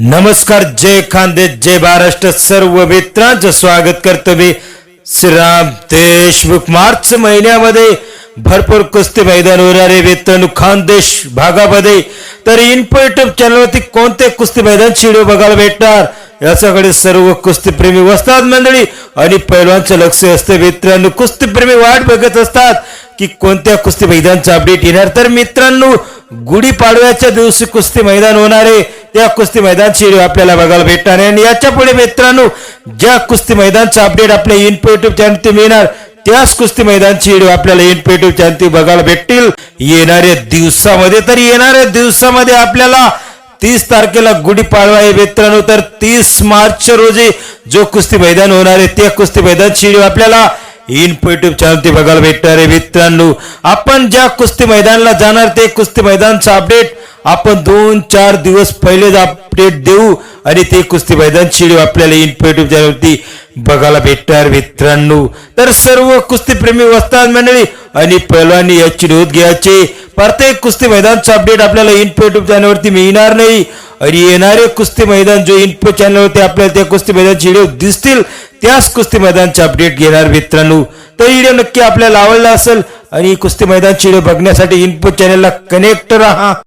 नमस्कार जय खांदे जय महाराष्ट्र सर्व मित्रांचं स्वागत करतो मी श्रीराम देशमुख. मार्च महिन्यामध्ये भरपूर कुस्ती मैदान होणारे मित्रांनो खानदेश भागामध्ये. तर इन्फो युट्यूब चॅनलवरती कोणते कुस्ती मैदान व्हिडिओ बघायला भेटणार? याच्याकडे सर्व कुस्तीप्रेमी वस्तात मंडळी आणि पैलवानचं लक्ष असते. मित्रांनो कुस्तीप्रेमी वाट बघत असतात की कोणत्या कुस्ती मैदानचं अपडेट येणार. तर मित्रांनो गुढीपाडव्याच्या दिवशी कुस्ती मैदान होणारे त्या कुस्ती मैदानची व्हिडिओ आपल्याला बघायला भेटणार आणि याच्यापुढे मित्रांनो ज्या कुस्ती मैदानचा अपडेट आपल्या इनपो युट्यूब चॅनलती मिळणार त्याच कुस्ती मैदानची व्हिडिओ आपल्याला इनपो युट्यूब चॅनलती बघायला भेटतील. येणाऱ्या दिवसामध्ये तर येणाऱ्या दिवसामध्ये आपल्याला तीस तारखेला गुढीपाडवा आहे मित्रांनो. तर तीस मार्च रोजी जो कुस्ती मैदान होणार आहे त्या कुस्ती मैदानची व्हिडिओ आपल्याला इन्फो युट्यूब चॅनल बघायला भेटणार मित्रांनो आपण ज्या कुस्ती मैदानाला जाणार ते कुस्ती मैदानचं अपडेट आपण दोन चार दिवस पहिलेच अपडेट देऊ आणि ते कुस्ती मैदान शिडी आपल्याला इन्फो युट्यूब चॅनलवरती बघायला भेटणार मित्रांनो तर सर्व कुस्तीप्रेमी वस्ताद मंडळी आणि पैलवानी याची नोंद घ्यायची प्रत्येक कुस्ती मैदानचं अपडेट आपल्याला इन्फो युट्यूब चॅनलवरती मिळणार नाही आणि येणारे कुस्ती मैदान जो इन्फो चॅनलवरती आपल्याला त्या कुस्ती मैदानचे व्हिडिओ दिसतील त्याच कुस्ती मैदानचे अपडेट घेणार मित्रांनो. तर व्हिडिओ नक्की आपल्याला आवडला असेल आणि कुस्ती मैदानची व्हिडिओ बघण्यासाठी इन्फो चॅनलला कनेक्ट राहा.